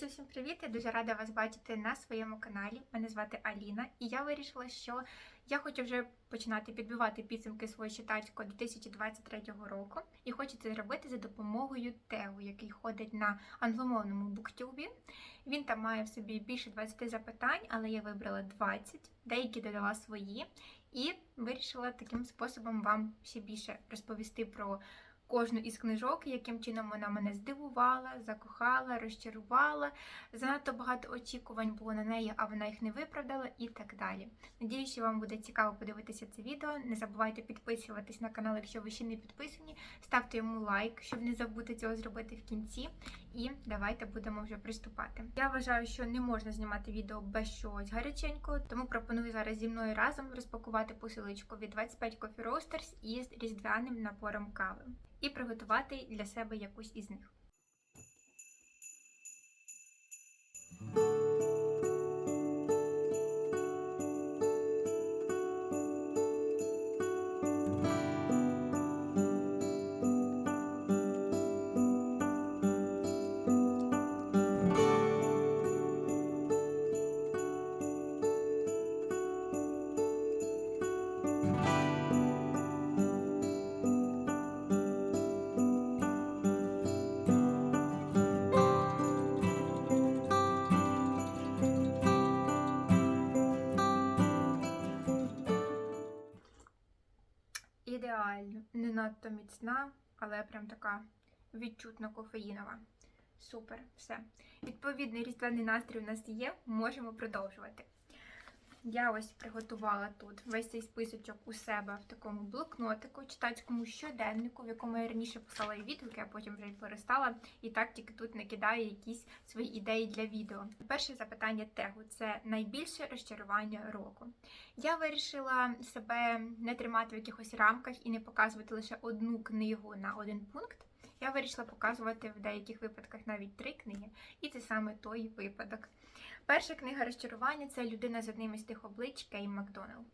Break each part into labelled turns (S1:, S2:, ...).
S1: Друзі, всім привіт! Я дуже рада вас бачити на своєму каналі. Мене звати Аліна, і я вирішила, що я хочу вже починати підбивати підсумки свого читацького 2023 року. І хочу це зробити за допомогою Тео, який ходить на англомовному буктюбі. Він там має в собі більше 20 запитань, але я вибрала 20, деякі додала свої, і вирішила таким способом вам ще більше розповісти про кожну із книжок, яким чином вона мене здивувала, закохала, розчарувала. Занадто багато очікувань було на неї, а вона їх не виправдала і так далі. Надіюсь, що вам буде цікаво подивитися це відео. Не забувайте підписуватись на канал, якщо ви ще не підписані. Ставте йому лайк, щоб не забути цього зробити в кінці. І давайте будемо вже приступати. Я вважаю, що не можна знімати відео без чогось гаряченького, тому пропоную зараз зі мною разом розпакувати посилочку від 25 Coffee Roasters із різдвяним напором кави і приготувати для себе якусь із них. Не надто міцна, але прям така відчутно кофеїнова. Супер, все. Відповідний різдвяний настрій у нас є, можемо продовжувати. Я ось приготувала тут весь цей списочок у себе в такому блокнотику, читацькому щоденнику, в якому я раніше писала і відгуки, а потім вже перестала. І так тільки тут накидаю якісь свої ідеї для відео. Перше запитання тегу це найбільше розчарування року. Я вирішила себе не тримати в якихось рамках і не показувати лише одну книгу на один пункт. Я вирішила показувати в деяких випадках навіть три книги, і це саме той випадок. Перша книга розчарування це людина з одним із тих облич Кей Макдоналл.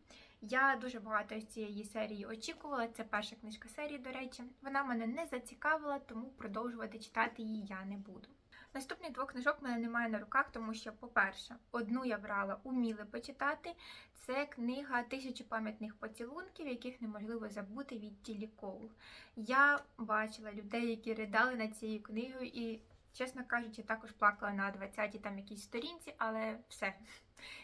S1: Я дуже багато з цієї серії очікувала. Це перша книжка серії, до речі. Вона мене не зацікавила, тому продовжувати читати її я не буду. Наступних двох книжок мене немає на руках, тому що, по-перше, одну я брала уміли почитати. Це книга Тисячі пам'ятних поцілунків, яких неможливо забути від Тілі Коул. Я бачила людей, які ридали над цією книгою, і, чесно кажучи, також плакала на 20-й там якійсь сторінці, але все.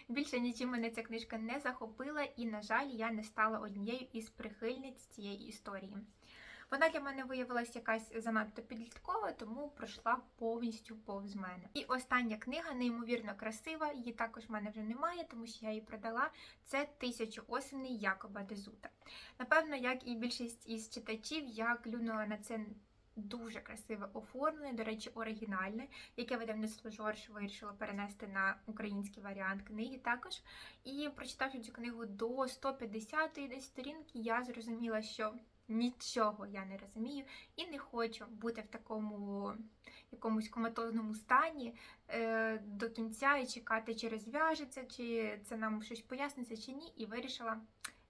S1: Більше нічим мене ця книжка не захопила, і, на жаль, я не стала однією із прихильниць цієї історії. Вона для мене виявилася якась занадто підліткова, тому пройшла повністю повз мене. І остання книга, неймовірно красива, її також в мене вже немає, тому що я її продала. Це тисячу осеней Якоба Дезута. Напевно, як і більшість із читачів, я клюнула на це. Дуже красиве оформлення, до речі, оригінальне, яке видавництво Жорж вирішило перенести на український варіант книги також. І прочитавши цю книгу до 150-ї десь сторінки, я зрозуміла, що Нічого я не розумію і не хочу бути в такому якомусь коматозному стані е, до кінця і чекати, чи розв'яжеться, чи це нам щось поясниться, чи ні, і вирішила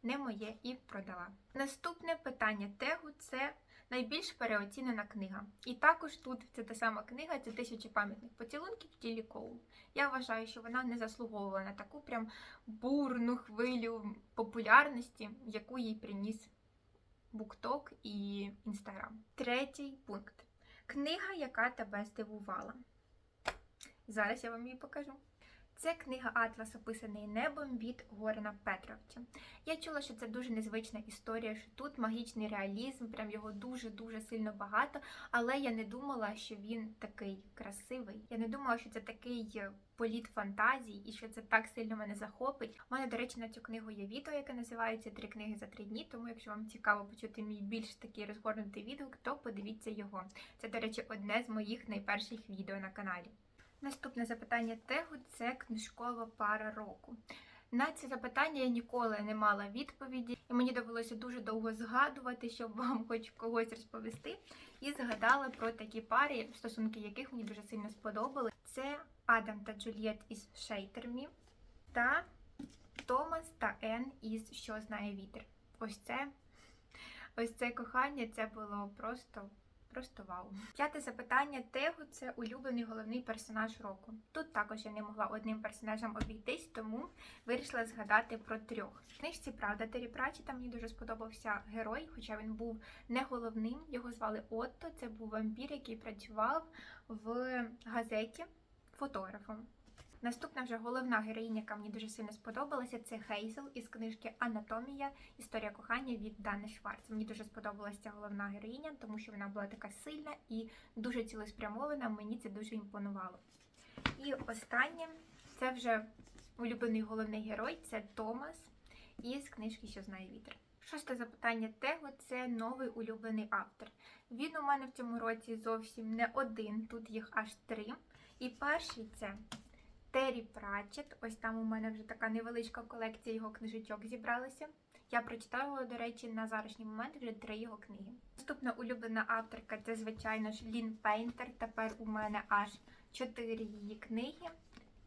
S1: не моє і продала. Наступне питання тегу це найбільш переоцінена книга. І також тут це та сама книга, це тисячі пам'ятних поцілунків Тілі Коул. Я вважаю, що вона не заслуговувала на таку прям бурну хвилю популярності, яку їй приніс. Букток і Інстаграм. Третій пункт. Книга, яка тебе здивувала. Зараз я вам її покажу. Це книга Атлас, описаний небом від Горена Петровича. Я чула, що це дуже незвична історія, що тут магічний реалізм, прям його дуже-дуже сильно багато, але я не думала, що він такий красивий. Я не думала, що це такий політ фантазій і що це так сильно мене захопить. У мене, до речі, на цю книгу є відео, яке називається Три книги за три дні. Тому, якщо вам цікаво почути мій більш такий розгорнутий відгук, то подивіться його. Це, до речі, одне з моїх найперших відео на каналі. Наступне запитання тегу це книжкова пара року. На це запитання я ніколи не мала відповіді, і мені довелося дуже довго згадувати, щоб вам хоч когось розповісти. І згадала про такі пари, стосунки яких мені дуже сильно сподобали. Це Адам та Джульєт із Шейтермі та Томас та Ен із Що знає вітер. Ось це ось це кохання, це було просто Просто вау. П'яте запитання Тегу це улюблений головний персонаж року. Тут також я не могла одним персонажем обійтись, тому вирішила згадати про трьох. В книжці правда Террі Пратчета мені дуже сподобався герой, хоча він був не головним. Його звали Отто. Це був вампір, який працював в газеті фотографом. Наступна вже головна героїня, яка мені дуже сильно сподобалася, це Хейзел із книжки Анатомія. Історія кохання від Дани Шварц. Мені дуже сподобалася ця головна героїня, тому що вона була така сильна і дуже цілеспрямована. Мені це дуже імпонувало. І останнє це вже улюблений головний герой це Томас із книжки Що знає вітер. Шосте запитання Тего це новий улюблений автор. Він у мене в цьому році зовсім не один, тут їх аж три. І перший це Террі Пратчет. Ось там у мене вже така невеличка колекція його книжечок зібралася. Я прочитала, до речі, на заразній момент вже три його книги. Наступна улюблена авторка це, звичайно ж, Лін Пейнтер. Тепер у мене аж чотири її книги,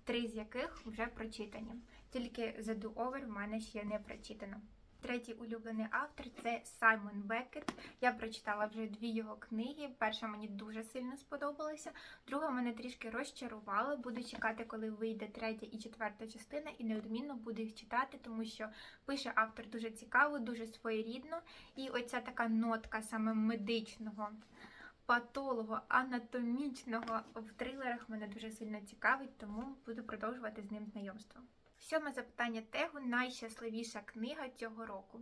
S1: три з яких вже прочитані. Тільки The Do Over в мене ще не прочитано. Третій улюблений автор це Саймон Беккет. Я прочитала вже дві його книги. Перша мені дуже сильно сподобалася, друга мене трішки розчарувала. Буду чекати, коли вийде третя і четверта частина, і неодмінно буду їх читати, тому що пише автор дуже цікаво, дуже своєрідно. І оця така нотка саме медичного. Патолого, анатомічного в трилерах мене дуже сильно цікавить, тому буду продовжувати з ним знайомство. Сьоме запитання Тегу найщасливіша книга цього року.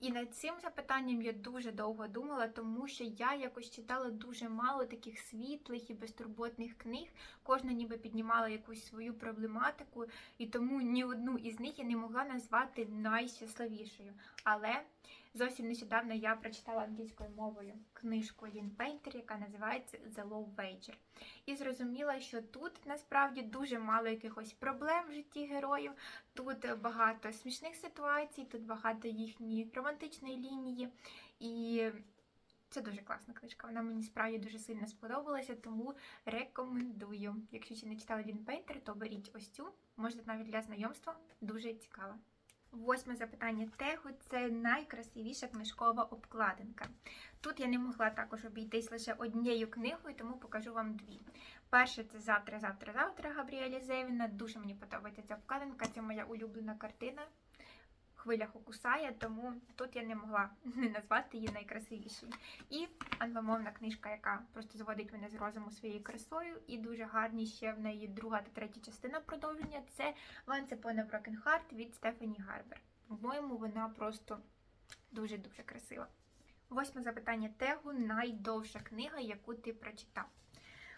S1: І над цим запитанням я дуже довго думала, тому що я якось читала дуже мало таких світлих і безтурботних книг. Кожна ніби піднімала якусь свою проблематику, і тому ні одну із них я не могла назвати найщасливішою. Але зовсім нещодавно я прочитала англійською мовою книжку Лін Пейнтер, яка називається The Low Wager. І зрозуміла, що тут насправді дуже мало якихось проблем в житті героїв. Тут багато смішних ситуацій, тут багато їхньої романтичної лінії. І це дуже класна книжка. Вона мені справді дуже сильно сподобалася, тому рекомендую. Якщо ще не читали Лін Пейнтер, то беріть ось цю. Можете навіть для знайомства. Дуже цікаво. Восьме запитання Тегу це найкрасивіша книжкова обкладинка. Тут я не могла також обійтись лише однією книгою, тому покажу вам дві. Перше це завтра, завтра, завтра Габріеля Зевіна. Дуже мені подобається ця обкладинка. Це моя улюблена картина. Хвиля Хокусая, тому тут я не могла не назвати її найкрасивішою. І англомовна книжка, яка просто зводить мене з розуму своєю красою, і дуже гарні ще в неї друга та третя частина продовження. Це Once Upon a Broken Heart від Стефані Гарбер. По-моєму, вона просто дуже-дуже красива. Восьме запитання Тегу найдовша книга, яку ти прочитав.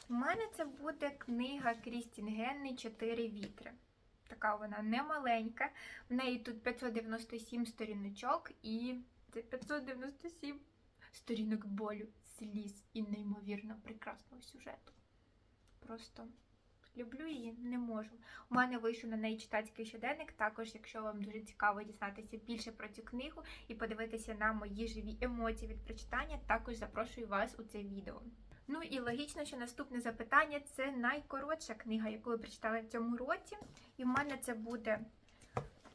S1: У мене це буде книга Крістін Генни Чотири вітри. Така вона не маленька. В неї тут 597 сторіночок, і це 597 сторінок болю, сліз і неймовірно прекрасного сюжету. Просто люблю її, не можу. У мене вийшов на неї читацький щоденник. Також, якщо вам дуже цікаво дізнатися більше про цю книгу і подивитися на мої живі емоції від прочитання, також запрошую вас у це відео. Ну і логічно, що наступне запитання це найкоротша книга, яку ви прочитали в цьому році. І в мене це буде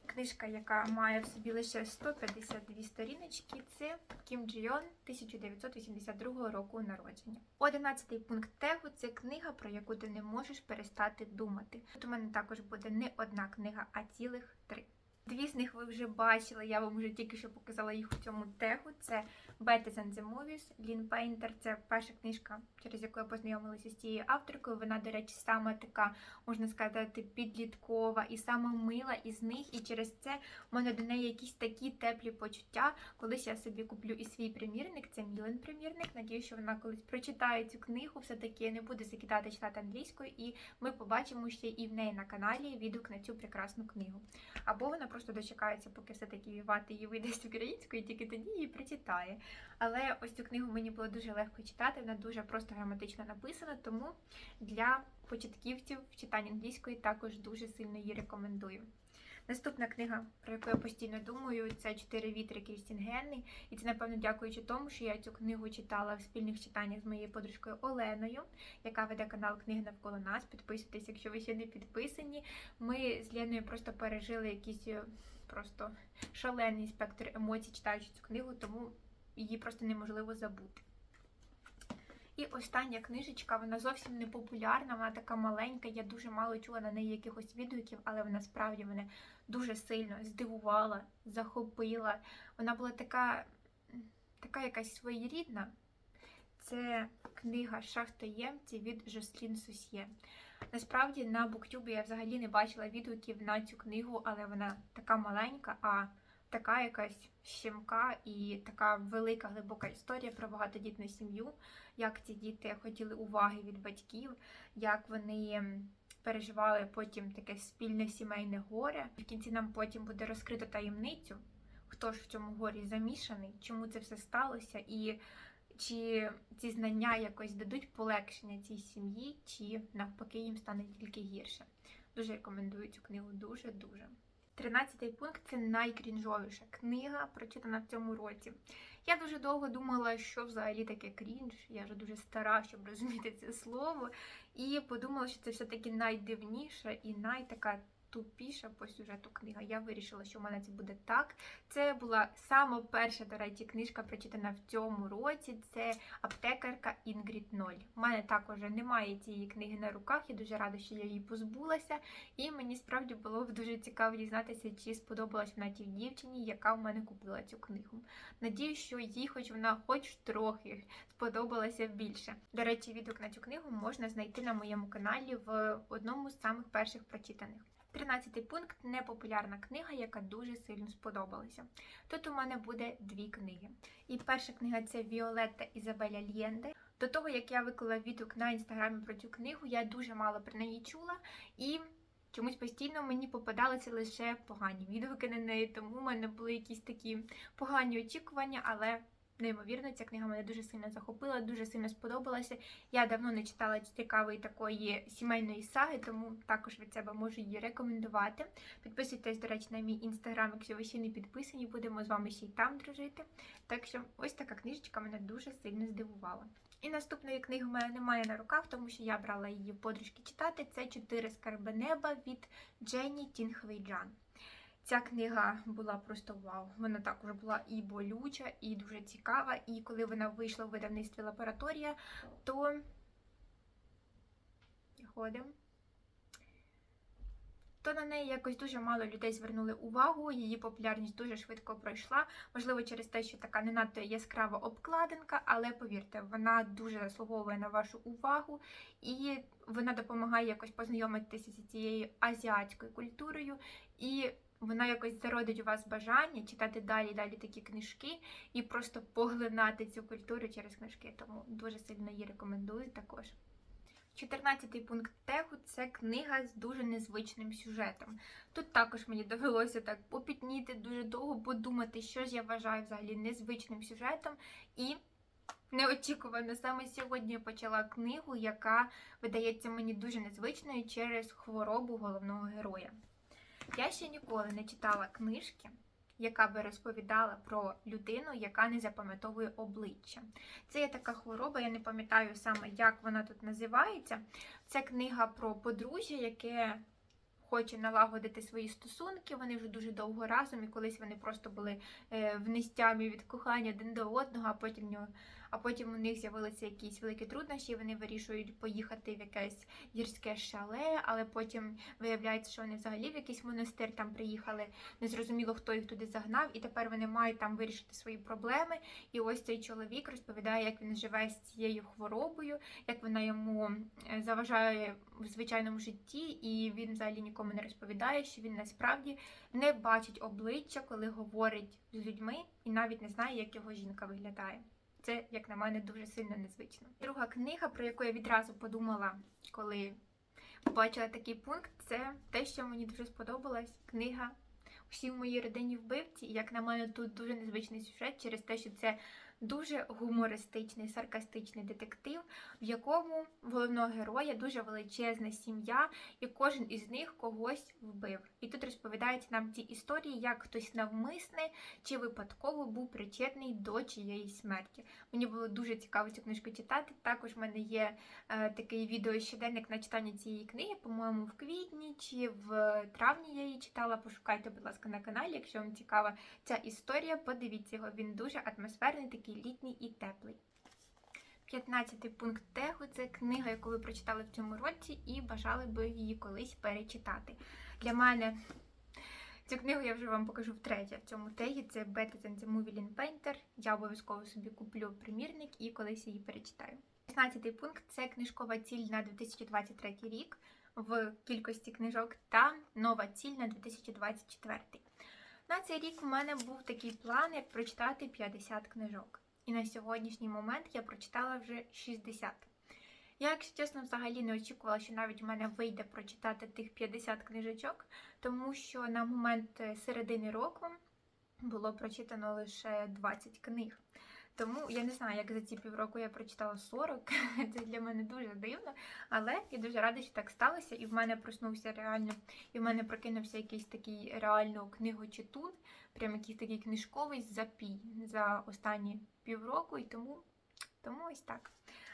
S1: книжка, яка має в собі лише 152 сторіночки. Це Кім Джіон 1982 року народження. Одинадцятий пункт тегу це книга, про яку ти не можеш перестати думати. Тут у мене також буде не одна книга, а цілих три. Дві з них ви вже бачили, я вам вже тільки що показала їх у цьому тегу. Це Better Than the Movies, Лін Пейнтер. Це перша книжка, через яку я познайомилася з цією авторкою. Вона, до речі, саме така, можна сказати, підліткова і саме мила із них. І через це в мене до неї якісь такі теплі почуття. Колись я собі куплю і свій примірник, це Мілен примірник. Надію, що вона колись прочитає цю книгу, все-таки не буде закидати читати англійською, і ми побачимо ще і в неї на каналі відгук на цю прекрасну книгу. Або вона просто дочекається, поки все-таки вівати її видасть українською, і тільки тоді її прочитає. Але ось цю книгу мені було дуже легко читати, вона дуже просто граматично написана, тому для початківців в читанні англійської також дуже сильно її рекомендую. Наступна книга, про яку я постійно думаю, це Чотири вітри Крістін Генни. І це, напевно, дякуючи тому, що я цю книгу читала в спільних читаннях з моєю подружкою Оленою, яка веде канал Книги навколо нас. Підписуйтесь, якщо ви ще не підписані. Ми з Леною просто пережили якийсь е, просто шалений спектр емоцій, читаючи цю книгу, тому її просто неможливо забути. І остання книжечка, вона зовсім не популярна, вона така маленька. Я дуже мало чула на неї якихось відгуків, але вона справді мене дуже сильно здивувала, захопила. Вона була така, така якась своєрідна. Це книга Шахтоємці від Жослін Сусьє. Насправді на Буктюбі я взагалі не бачила відгуків на цю книгу, але вона така маленька, а така якась щемка і така велика глибока історія про багатодітну сім'ю, як ці діти хотіли уваги від батьків, як вони переживали потім таке спільне сімейне горе. В кінці нам потім буде розкрито таємницю, хто ж в цьому горі замішаний, чому це все сталося, і чи ці знання якось дадуть полегшення цій сім'ї, чи навпаки їм стане тільки гірше. Дуже рекомендую цю книгу, дуже-дуже. Тринадцятий пункт це найкрінжовіша книга, прочитана в цьому році. Я дуже довго думала, що взагалі таке крінж. Я вже дуже стара, щоб розуміти це слово. І подумала, що це все-таки найдивніша і найтака тупіша по сюжету книга. Я вирішила, що в мене це буде так. Це була сама перша, до речі, книжка, прочитана в цьому році. Це аптекарка Інгрід Ноль. У мене також немає цієї книги на руках. Я дуже рада, що я її позбулася. І мені справді було б дуже цікаво дізнатися, чи сподобалась вона тій дівчині, яка в мене купила цю книгу. Надію, що їй, хоч вона хоч трохи сподобалася більше. До речі, відгук на цю книгу можна знайти на моєму каналі в одному з самих перших прочитаних. Тринадцятий пункт непопулярна книга, яка дуже сильно сподобалася. Тут у мене буде дві книги. І перша книга це Віолетта Ізабеля Лєнде. До того, як я виклала відгук на інстаграмі про цю книгу, я дуже мало про неї чула і чомусь постійно мені попадалися лише погані відгуки на неї, тому в мене були якісь такі погані очікування, але неймовірно, ця книга мене дуже сильно захопила, дуже сильно сподобалася. Я давно не читала цікавої такої сімейної саги, тому також від себе можу її рекомендувати. Підписуйтесь, до речі, на мій інстаграм, якщо ви ще не підписані, будемо з вами ще й там дружити. Так що ось така книжечка мене дуже сильно здивувала. І наступної книги в мене немає на руках, тому що я брала її в подружки читати. Це чотири скарби неба від Дженні Тінхвейджан. Ця книга була просто вау. Вона також була і болюча, і дуже цікава. І коли вона вийшла в видавництві лабораторія, то ходимо. То на неї якось дуже мало людей звернули увагу, її популярність дуже швидко пройшла. Можливо, через те, що така не надто яскрава обкладинка, але повірте, вона дуже заслуговує на вашу увагу і вона допомагає якось познайомитися з цією азіатською культурою. І вона якось зародить у вас бажання читати далі далі такі книжки і просто поглинати цю культуру через книжки. Тому дуже сильно її рекомендую також. 14-й пункт тегу це книга з дуже незвичним сюжетом. Тут також мені довелося так попітніти дуже довго, подумати, що ж я вважаю взагалі незвичним сюжетом. І неочікувано саме сьогодні я почала книгу, яка видається мені дуже незвичною через хворобу головного героя. Я ще ніколи не читала книжки, яка би розповідала про людину, яка не запам'ятовує обличчя. Це є така хвороба, я не пам'ятаю саме, як вона тут називається. Це книга про подружжя, яке хоче налагодити свої стосунки. Вони вже дуже довго разом, і колись вони просто були е, в нестямі від кохання один до одного, а потім нього. А потім у них з'явилися якісь великі труднощі, вони вирішують поїхати в якесь гірське шале, але потім виявляється, що вони взагалі в якийсь монастир там приїхали. Незрозуміло, хто їх туди загнав, і тепер вони мають там вирішити свої проблеми. І ось цей чоловік розповідає, як він живе з цією хворобою, як вона йому е, заважає в звичайному житті, і він взагалі нікому не розповідає, що він насправді не бачить обличчя, коли говорить з людьми, і навіть не знає, як його жінка виглядає. Це, як на мене, дуже сильно незвично. Друга книга, про яку я відразу подумала, коли побачила такий пункт, це те, що мені дуже сподобалась. Книга Всі в моїй родині вбивці. І, як на мене, тут дуже незвичний сюжет через те, що це дуже гумористичний, саркастичний детектив, в якому головного героя дуже величезна сім'я, і кожен із них когось вбив. І тут розповідають нам ці історії, як хтось навмисне чи випадково був причетний до чиєїсь смерті. Мені було дуже цікаво цю книжку читати. Також в мене є е, такий відео щоденник на читання цієї книги, по-моєму, в квітні чи в травні я її читала. Пошукайте, будь ласка, на каналі, якщо вам цікава ця історія, подивіться його. Він дуже атмосферний, такий літній і теплий. 15 пункт тегу це книга, яку ви прочитали в цьому році і бажали би її колись перечитати. Для мене цю книгу я вже вам покажу втретє в цьому тегі. Це Better than the Movie Lynn Painter. Я обов'язково собі куплю примірник і колись її перечитаю. 16 пункт це книжкова ціль на 2023 рік в кількості книжок та нова ціль на 2024. На цей рік у мене був такий план, як прочитати 50 книжок. І на сьогоднішній момент я прочитала вже 60. Я, якщо чесно, взагалі не очікувала, що навіть у мене вийде прочитати тих 50 книжечок, тому що на момент е, середини року було прочитано лише 20 книг. Тому я не знаю, як за ці півроку я прочитала 40. Це для мене дуже дивно. Але я дуже рада, що так сталося, і в мене проснувся реально, і в мене прокинувся якийсь такий реально книгочитун, прям якийсь такий книжковий запій за останні півроку, і тому, тому ось так.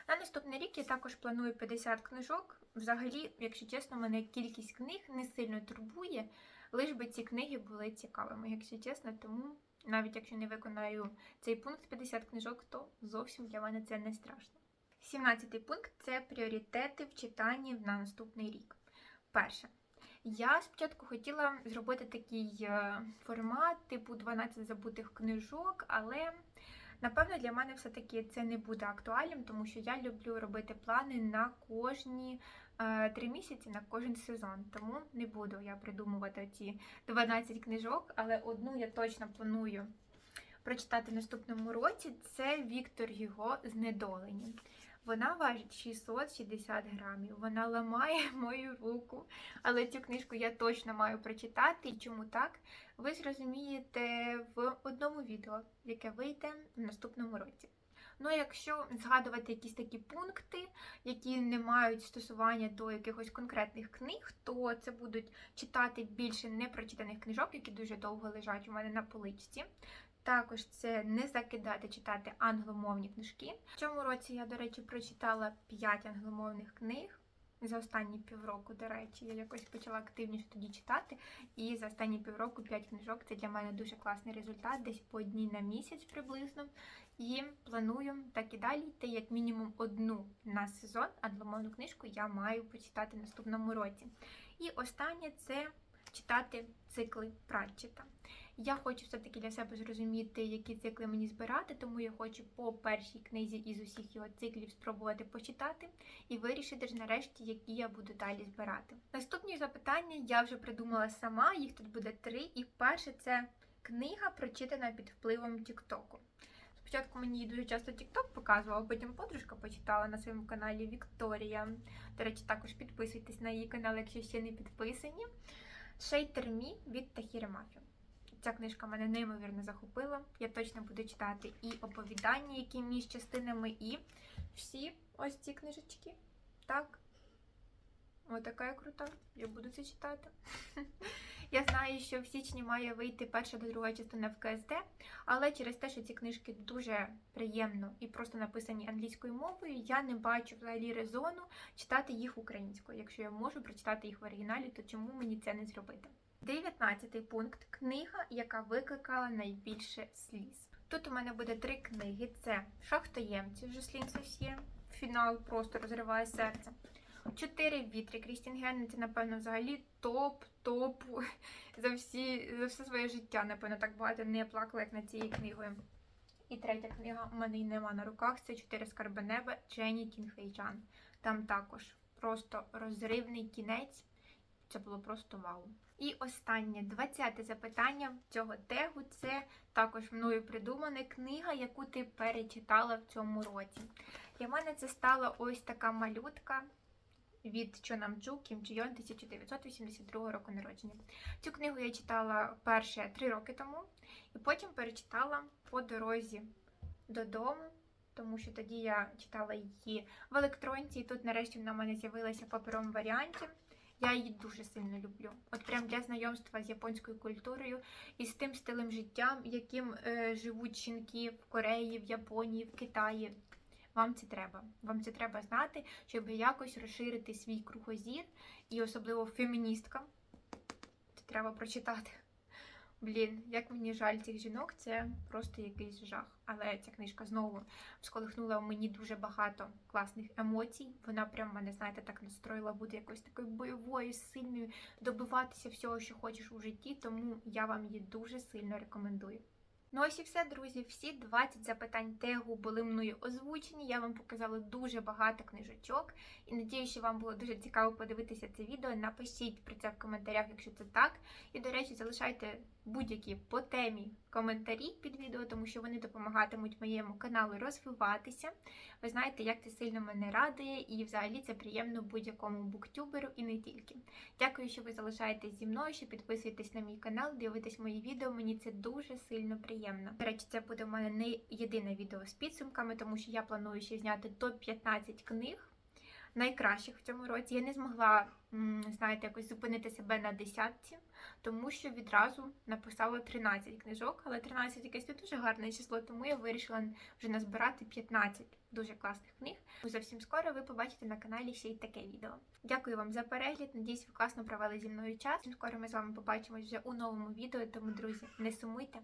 S1: На наступний рік я також планую 50 книжок. Взагалі, якщо чесно, мене кількість книг не сильно турбує, лиш би ці книги були цікавими, якщо чесно, тому навіть якщо не виконаю цей пункт 50 книжок, то зовсім для мене це не страшно. 17 пункт це пріоритети в читанні на наступний рік. Перше. Я спочатку хотіла зробити такий е, формат, типу 12 забутих книжок, але напевно для мене все-таки це не буде актуальним, тому що я люблю робити плани на кожні три місяці, на кожен сезон. Тому не буду я придумувати ці 12 книжок, але одну я точно планую прочитати в наступному році. Це Віктор Гіго Знедолені. Вона важить 660 грамів. Вона ламає мою руку. Але цю книжку я точно маю прочитати. І чому так? Ви зрозумієте в одному відео, яке вийде в наступному році. Ну, якщо згадувати якісь такі пункти, які не мають стосування до якихось конкретних книг, то це будуть читати більше непрочитаних книжок, які дуже довго лежать у мене на поличці. Також це не закидати читати англомовні книжки. В цьому році я, до речі, прочитала 5 англомовних книг. За останні півроку, до речі, я якось почала активніше тоді читати. І за останні півроку 5 книжок це для мене дуже класний результат, десь по одній на місяць приблизно. І планую так і далі йти, як мінімум одну на сезон англомовну книжку я маю почитати наступному році. І останнє це читати цикли Пратчета. Я хочу все-таки для себе зрозуміти, які цикли мені збирати, тому я хочу по першій книзі із усіх його циклів спробувати почитати і вирішити ж нарешті, які я буду далі збирати. Наступні запитання я вже придумала сама, їх тут буде три. І перше це книга, прочитана під впливом Тіктоку. Спочатку мені дуже часто TikTok показував, а потім подружка почитала на своєму каналі Вікторія. До речі, також підписуйтесь на її канал, якщо ще не підписані. Шейтер Мі від Тахіри Мафі. Ця книжка мене неймовірно захопила. Я точно буду читати і оповідання, які між частинами, і всі ось ці книжечки. Так. Отака я крута. Я буду це читати. Я знаю, що в січні має вийти перша та друга частина в КСД, але через те, що ці книжки дуже приємно і просто написані англійською мовою, я не бачу взагалі резону читати їх українською. Якщо я можу прочитати їх в оригіналі, то чому мені це не зробити? 19 пункт книга, яка викликала найбільше сліз. Тут у мене буде три книги: це Шахтоємці Жуслін Сосьє. Фінал просто розриває серце. Чотири вітри Крістін Генн. Це, напевно, взагалі топ-топ за всі за все своє життя. Напевно, так багато не плакала, як над цією книгою. І третя книга у мене й нема на руках. Це чотири скарби неба Дженні Кінхейджан. Там також просто розривний кінець. Це було просто вау. І останнє, двадцяте запитання цього тегу це також мною придумана книга, яку ти перечитала в цьому році. Для мене це стала ось така малютка від Чонамджу Кім Чийон 1982 року народження. Цю книгу я читала перше три роки тому, і потім перечитала по дорозі додому. Тому що тоді я читала її в електронці, і тут нарешті вона в мене з'явилася в паперовому варіанті. Я її дуже сильно люблю. От прям для знайомства з японською культурою і з тим стилем життя, яким е, живуть жінки в Кореї, в Японії, в Китаї. Вам це треба. Вам це треба знати, щоб якось розширити свій кругозір, і особливо феміністкам. Це треба прочитати. Блін, як мені жаль цих жінок, це просто якийсь жах. Але ця книжка знову сколихнула в мені дуже багато класних емоцій. Вона прям мене, знаєте, так настроїла бути якоюсь такою бойовою, сильною, добиватися всього, що хочеш у житті. Тому я вам її дуже сильно рекомендую. Ну ось і все, друзі. Всі 20 запитань тегу були мною озвучені. Я вам показала дуже багато книжечок. І надію, що вам було дуже цікаво подивитися це відео. Напишіть про це в коментарях, якщо це так. І, до речі, залишайте будь-які по темі коментарі під відео, тому що вони допомагатимуть моєму каналу розвиватися. Ви знаєте, як це сильно мене радує, і взагалі це приємно будь-якому буктюберу і не тільки. Дякую, що ви залишаєтесь зі мною, що підписуєтесь на мій канал, дивитесь мої відео. Мені це дуже сильно приємно. До речі, це буде в мене не єдине відео з підсумками, тому що я планую ще зняти топ 15 книг. Найкращих в цьому році я не змогла, знаєте, якось зупинити себе на десятці, тому що відразу написала 13 книжок, але 13 якесь не дуже гарне число, тому я вирішила вже назбирати 15 дуже класних книг. Зовсім скоро ви побачите на каналі ще й таке відео. Дякую вам за перегляд. Надіюсь, ви класно провели зі мною час. Скоро ми з вами побачимось вже у новому відео. Тому, друзі, не сумуйте!